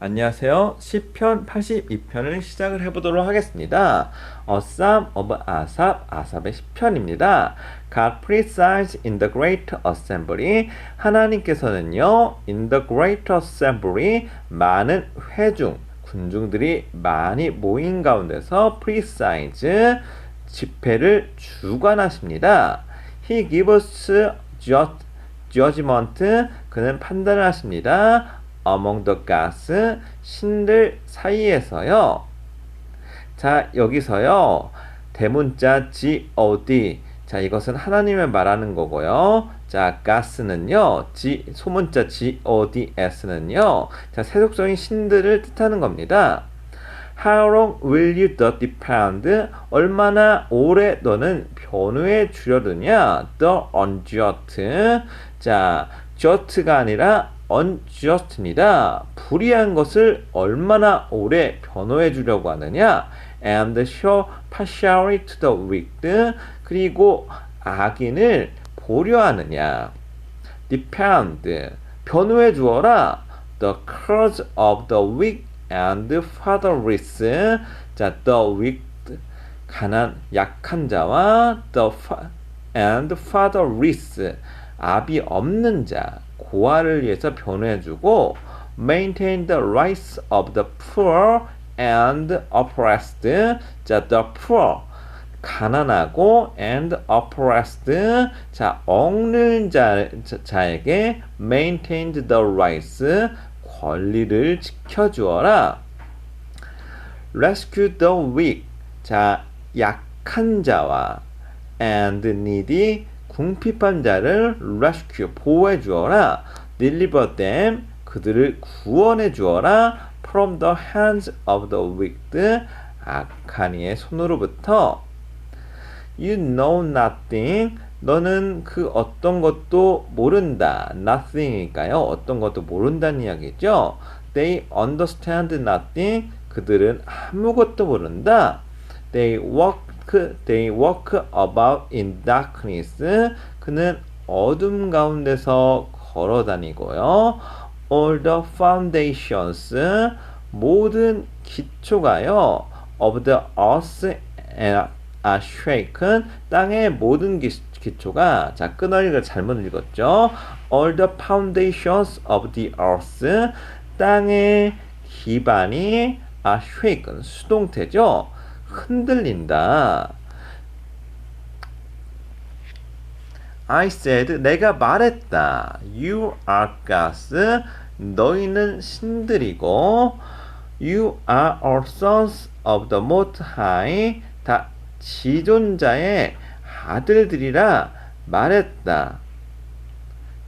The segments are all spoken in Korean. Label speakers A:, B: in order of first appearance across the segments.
A: 안녕하세요. 시편 82편을 시작을 해보도록 하겠습니다. A Psalm of Asaph, 아삽의 시편입니다. God presides in the great assembly. 하나님께서는요, in the great assembly, 많은 회중, 군중들이 많이 모인 가운데서 presides, 집회를 주관하십니다. He gives judge- judgment, 그는 판단을 하십니다. Among the gods 신들 사이에서요. 자 여기서요 대문자 god 자 이것은 하나님을 말하는 거고요. 자 gods는요 g 소문자 gods는요 자 세속적인 신들을 뜻하는 겁니다. How long will you the depend? 얼마나 오래 너는 변호해 주려느냐? The unjust. 자, just가 아니라 unjust입니다. 불의한 것을 얼마나 오래 변호해 주려고 하느냐? And show partiality to the wicked. 그리고 악인을 보려하느냐? Depend. 변호해 주어라. The cause of the weak and fatherless. 자, the weak 가난 약한 자와 the and fatherless 아비 없는 자 고아를 위해서 변호해주고 maintain the rights of the poor and oppressed 자 the poor 가난하고 and oppressed 자 억는 자, 자 에게 maintained the rights 권리를 지켜주어라 rescue the weak 자 약한 자와 and needy 궁핍한 자를 rescue 보호해 주어라 deliver them 그들을 구원해 주어라 from the hands of the wicked 악한 이의 손으로부터 you know nothing 너는 그 어떤 것도 모른다 nothing이니까요 어떤 것도 모른다는 이야기죠 they understand nothing 그들은 아무것도 모른다 they walk they walk about in darkness. 그는 어둠 가운데서 걸어 다니고요. All the foundations 모든 기초가요. of the earth are shaken 땅의 모든 기, 기초가 자 끊어리가 잘못 읽었죠. All the foundations of the earth 땅의 기반이 are shaken 수동태죠. 흔들린다. I said 내가 말했다. You are gods. 너희는 신들이고 You are all sons of the Most High. 다 지존자의 아들들이라 말했다.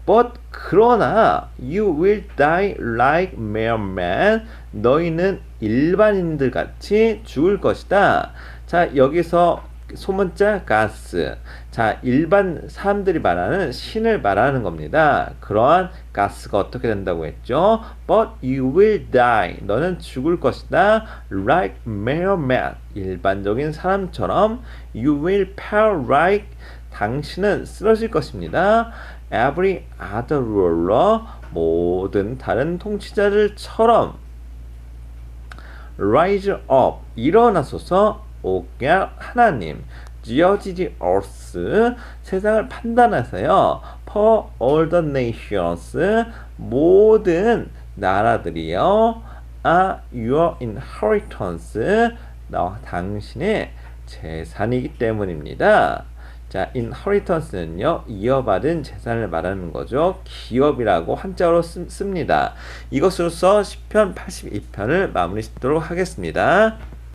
A: But 그러나 you will die like mere men. 너희는 일반인들 같이 죽을 것이다. 자, 여기서 소문자 가스. 자, 일반 사람들이 말하는 신을 말하는 겁니다. 그러한 가스가 어떻게 된다고 했죠? But you will die. 너는 죽을 것이다. Like mere man. 일반적인 사람처럼 you will perish like 당신은 쓰러질 것입니다. Every other ruler 모든 다른 통치자들처럼 rise up 일어나소서 오 God 하나님 judge earth 세상을 판단하세요 for all the nations 모든 나라들이요 are your inheritance 너 당신의 재산이기 때문입니다. 자, inheritance는요, 이어받은 재산을 말하는 거죠. 기업이라고 한자로 씁, 씁니다. 이것으로서 10편 82편을 마무리 짓도록 하겠습니다.